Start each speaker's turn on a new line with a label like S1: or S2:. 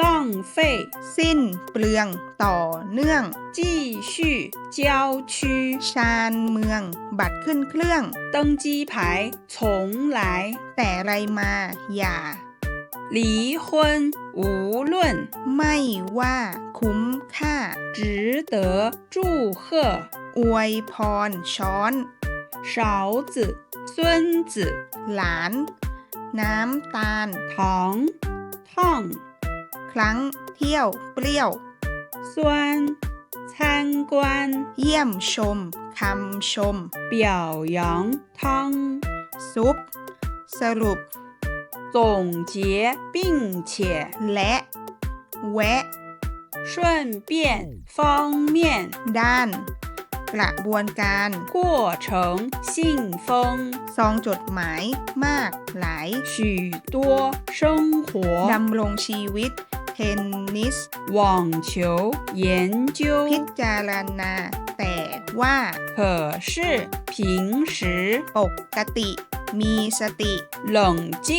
S1: 浪费，
S2: สิ้นเปลือง ต่อเนื่อง
S1: 继续，郊区，
S2: ชานเมือง บัตรขึ้นเครื่อง
S1: 登机牌，重来，
S2: แต่ไรมา อย่า
S1: 离婚，无论，
S2: ไม่ว่า คุ้มค่า
S1: 值得祝贺，
S2: อวยพร ช้อน
S1: 勺子，孙子，
S2: หลาน น้ำตาล
S1: 糖，烫，
S2: ครั้ง เที่ยว เปรี้ยว
S1: 酸，参观，
S2: เยี่ยมชม คำชม
S1: 表扬，汤，
S2: ซุป สรุป
S1: 总结，并且，
S2: และ แวะ
S1: 顺便，方面，
S2: ด้าน กระบวนการ
S1: 过程，信封，
S2: ซองจดหมาย มาก หลาย
S1: 许多，生活，
S2: ดำรงชีวิต เทนนิส
S1: 网球，研究
S2: พิ จารณา แต่ว่า
S1: 可是平时
S2: ปกติ มีสติ
S1: 冷静。